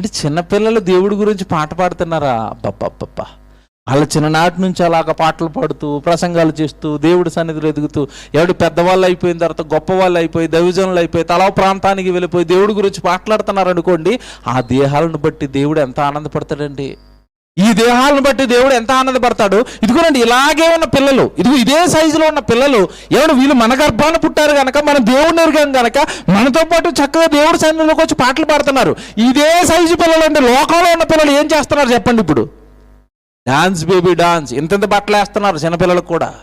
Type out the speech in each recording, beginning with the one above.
అంటే చిన్నపిల్లలు దేవుడి గురించి పాట పాడుతున్నారా? అబ్బబ్బబ్బబ్బా. వాళ్ళ చిన్ననాటి నుంచి అలాగ పాటలు పాడుతూ ప్రసంగాలు చేస్తూ దేవుడి సన్నిధిలో ఎదుగుతూ ఎవడు పెద్దవాళ్ళు అయిపోయిన తర్వాత గొప్పవాళ్ళు అయిపోయి దైవజనులు అయిపోయి తలా ప్రాంతానికి వెళ్ళిపోయి దేవుడి గురించి మాట్లాడుతున్నారు అనుకోండి ఆ దేహాలను బట్టి దేవుడు ఎంత ఆనందపడతాడండి? ఈ దేహాలను బట్టి దేవుడు ఎంత ఆనందపడతాడు? ఇదిగోనండి ఇలాగే ఉన్న పిల్లలు ఇదిగో ఇదే సైజులో ఉన్న పిల్లలు ఎవడు వీళ్ళు మన గర్భాన పుట్టారు కనుక మనం దేవుడిని ఎరిగాం కనుక మనతో పాటు చక్కగా దేవుడి సైన్యంలోకి వచ్చి పాటలు పాడుతున్నారు. ఇదే సైజు పిల్లలు అంటే లోకంలో ఉన్న పిల్లలు ఏం చేస్తున్నారు చెప్పండి ఇప్పుడు? Dance baby dance. ఇంతంత బట్టలు వేస్తున్నారు చిన్నపిల్లలకు కూడా.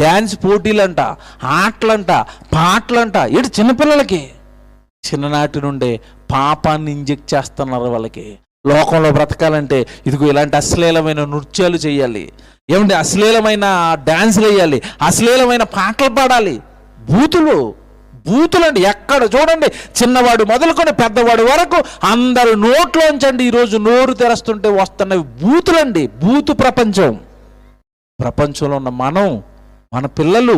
డ్యాన్స్ పోటీలంట ఆటలంట పాటలంట. ఇటు చిన్నపిల్లలకి? చిన్ననాటి నుండే పాపాన్ని ఇంజెక్ట్ చేస్తున్నారు వాళ్ళకి. లోకంలో బ్రతకాలంటే ఇదిగో ఇలాంటి అశ్లీలమైన నృత్యాలు చేయాలి. ఏమంటే అశ్లీలమైన డ్యాన్సులు వేయాలి అశ్లీలమైన పాటలు పాడాలి. బూతులు బూతులండి ఎక్కడ చూడండి చిన్నవాడు మొదలుకొని పెద్దవాడు వరకు అందరు నోట్లోంచండి ఈరోజు నోరు తెరుస్తుంటే వస్తున్నవి బూతులండి బూతు ప్రపంచం. ప్రపంచంలో ఉన్న మనం మన పిల్లలు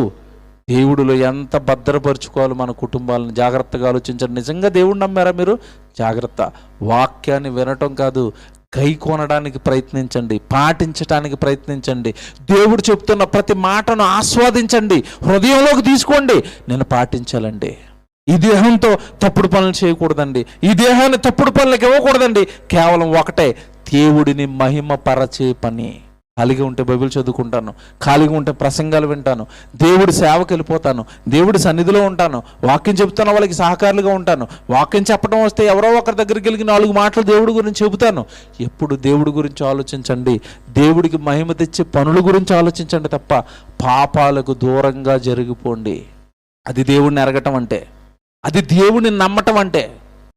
దేవుడిలో ఎంత భద్రపరుచుకోవాలి మన కుటుంబాలను జాగ్రత్తగా ఆలోచించండి. నిజంగా దేవుడు నమ్మారా మీరు? జాగ్రత్త. వాక్యాన్ని వినటం కాదు కై కొనడానికి ప్రయత్నించండి పాటించడానికి ప్రయత్నించండి. దేవుడు చెప్తున్న ప్రతి మాటను ఆస్వాదించండి హృదయంలోకి తీసుకోండి. నేను పాటించాలండి. ఈ దేహంతో తప్పుడు పనులు చేయకూడదండి. ఈ దేహాన్ని తప్పుడు పనులకు ఇవ్వకూడదండి. కేవలం ఒకటే దేవుడిని మహిమపరచే పని. ఖాళీగా ఉంటే బైబిల్ చదువుకుంటాను ఖాళీగా ఉంటే ప్రసంగాలు వింటాను దేవుడి సేవకి వెళ్ళిపోతాను దేవుడి సన్నిధిలో ఉంటాను వాక్యం చెబుతున్న వాళ్ళకి సహకారులుగా ఉంటాను వాక్యం చెప్పడం వస్తే ఎవరో ఒకరి దగ్గరికి వెళ్ళి నాలుగు మాటలు దేవుడి గురించి చెబుతాను. ఎప్పుడు దేవుడి గురించి ఆలోచించండి దేవుడికి మహిమ తెచ్చే పనుల గురించి ఆలోచించండి తప్ప పాపాలకు దూరంగా జరిగిపోండి. అది దేవుడిని ఎరగటం అంటే అది దేవుడిని నమ్మటం అంటే